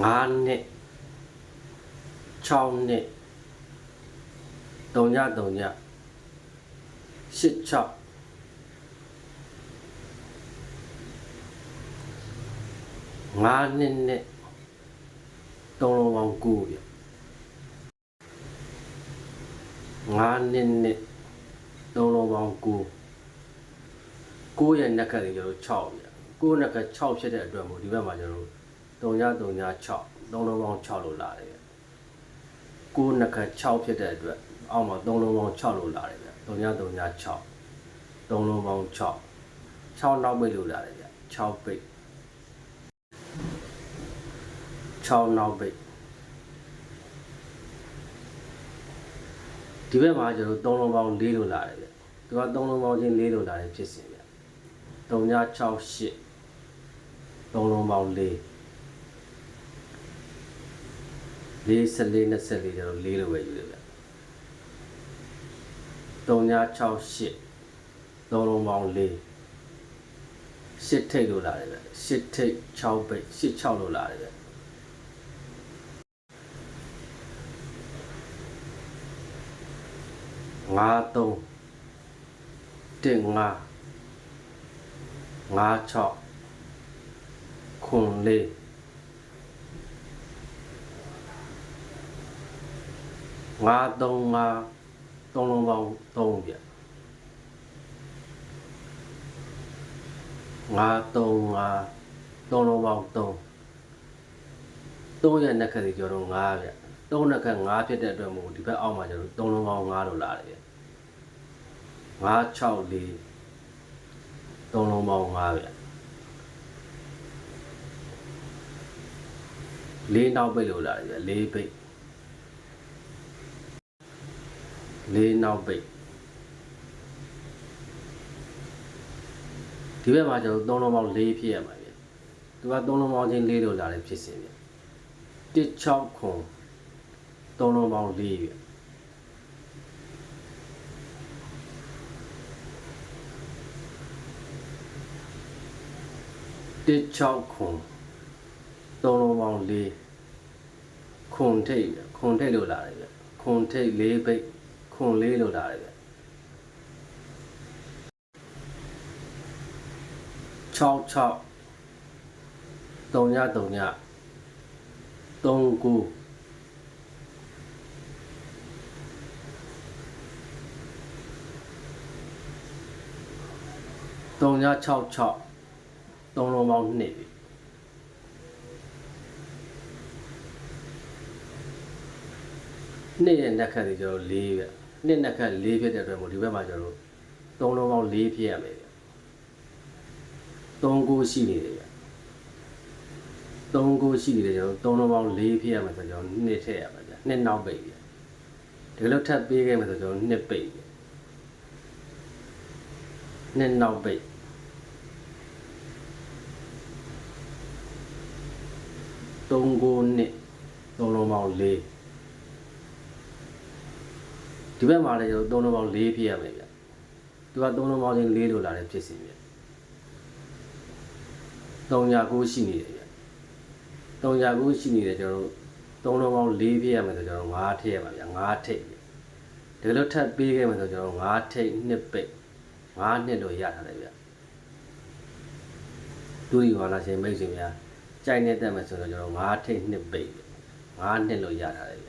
5နှစ်6နှစ်3ည3ည8 6 5နှစ်နဲ့3လုံးပေါင်း9ပြ5နှစ်နဲ့3လုံးပေါင်း9 9ရဲ့နက်ကလေးကျွန်တော်6ပြ9နက်က6ဖြစ်တဲ့အတွက်မို့ဒီဘက်မှာကျွန်တော် 3ည3ည6 3လုံးပေါင်း6လို့လာတယ်ဗျ9နက်က6ဖြစ်တဲ့အတွက်အောက်မှာ3လုံးပေါင်း6လို့လာတယ်ဗျ3ည3ည6 3လုံးပေါင်း6 6နောက်ပိတ်လို့လာတယ်ဗျ6ပိတ်6နောက်ပိတ်ဒီဘက်မှာကျွန်တော်3လုံးပေါင်း4လို့လာတယ်ဗျသူက3လုံးပေါင်းချင်း4လို့လာတယ်ဖြစ်စဉ်ဗျ3ည6 8 3လုံးပေါင်း4 4 14 24ကျွန်တော်4လို့ပဲယူတယ်ဗျ3ညာ6 8သုံးလုံးပေါင်း4 8ထိပ်လို့လာတယ်ဗျ8ထိပ်6ပိတ်8 6လို့လာတယ်ဗျငါသုံးတင်ငါငါ6ခွန်လေး 935 3လုံးပေါင်း3ပြ935 3လုံးပေါင်း3 3ရဲ့နှက်ခက်စီကျော်တော့9ပြ3နှက်ခက်9ဖြစ်တဲ့အတွက်မို့ဒီဘက်အောက်မှာကျတော့3လုံးပေါင်း9လို့လာတယ်ပြ964 3လုံးပေါင်း9ပြလေးနောက်ပိတ်လို့လာတယ်ပြလေးပိတ် လေးနောက်ပိတ်ဒီဘက်မှာကျွန်တော်သုံးလုံးပေါင်း၄ဖြစ်ရမှာပြသူကသုံးလုံးပေါင်းချင်း၄လို့လာတယ်ဖြစ်စဉ်ပြ16ခွန်သုံးလုံးပေါင်း၄ပြ16ခွန်သုံးလုံးပေါင်း၄ခွန်ထိတ်ပြခွန်ထိတ်လို့လာတယ်ပြခွန်ထိတ်၄ပိတ် ခွန်လေးလို့လာတယ်ဗျ6 6 3ည3ည3 9 3ည6 6 3လုံးပေါင်း2ပြီနှစ်ရဲ့နက်ခတ်တွေကျွန်တော်၄ဗျ နှစ်နက်ခတ်၄ဖြစ်တဲ့အတွက်မို့ဒီဘက်မှာကျွန်တော်သုံးလုံးပေါင်း၄ဖြစ်ရမယ်ဗျသုံးကိုရှိနေတယ်ဗျသုံးကိုရှိနေတယ်ကျွန်တော်သုံးလုံးပေါင်း၄ဖြစ်ရမယ်ဆိုကျွန်တော်နှစ်ထည့်ရမှာဗျနှစ်နောက်ပိတ်ဗျဒီလိုထပ်ပေးခဲ့မယ်ဆိုကျွန်တော်နှစ်ပိတ်ဗျနှစ်နောက်ပိတ်သုံးကိုနှစ်သုံးလုံးပေါင်း၄ ဒီဘက်မှာလည်းကျွန်တော်သုံးလုံးပေါင်း၄ဖြစ်ရမယ်ဗျသူကသုံးလုံးပေါင်းချင်း၄လို့လာတဲ့ဖြစ်စီဗျ3ညာကိုရှိနေတယ်ဗျ3ညာကိုရှိနေတယ်ကျွန်တော်တို့သုံးလုံးပေါင်း၄ဖြစ်ရမယ်ဆိုကျွန်တော်5ထည့်ရမှာဗျ5ထိပ်ဗျဒီလိုထပ်ပေးခဲ့မယ်ဆိုကျွန်တော်5ထိပ်နှစ်ပိတ်5နှစ်လို့ရထားတယ်ဗျဒူရီဝါလာရှင်မိတ်ဆွေများကြိုက်နေတတ်မယ်ဆိုတော့ကျွန်တော်5ထိပ်နှစ်ပိတ်5နှစ်လို့ရထားတယ်ဗျ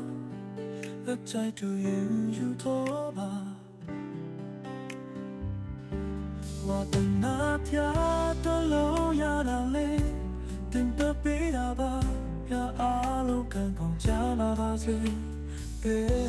而在就云有多吧。我的那天的路呀那里，等的比那吧，呀阿鲁看空加那把子，哎。